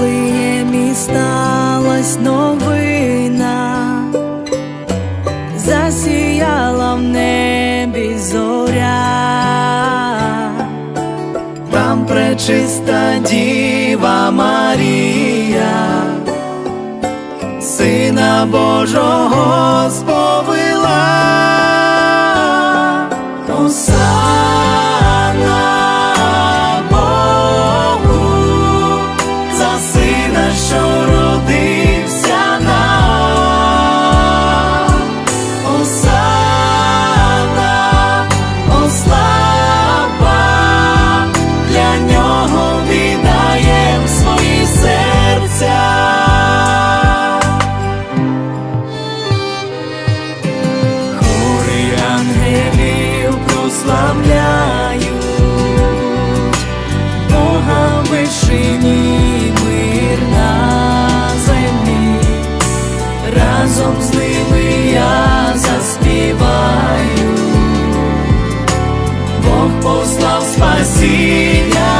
коли мій сталась новина, засіяла в небі зоря, там пречиста діва Марія, Сина Божого Господа. Сина, Бог послав спасіння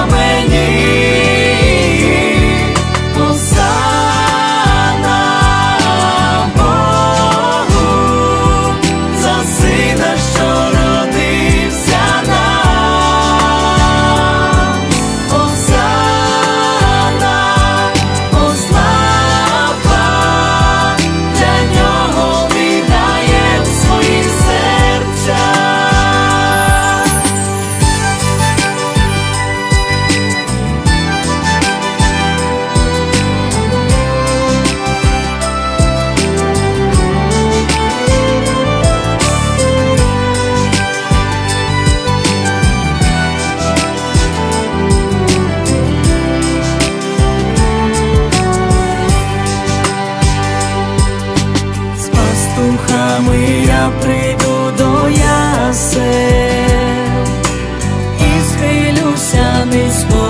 пастухами я прийду до ясел і схилюся низько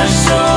the shore.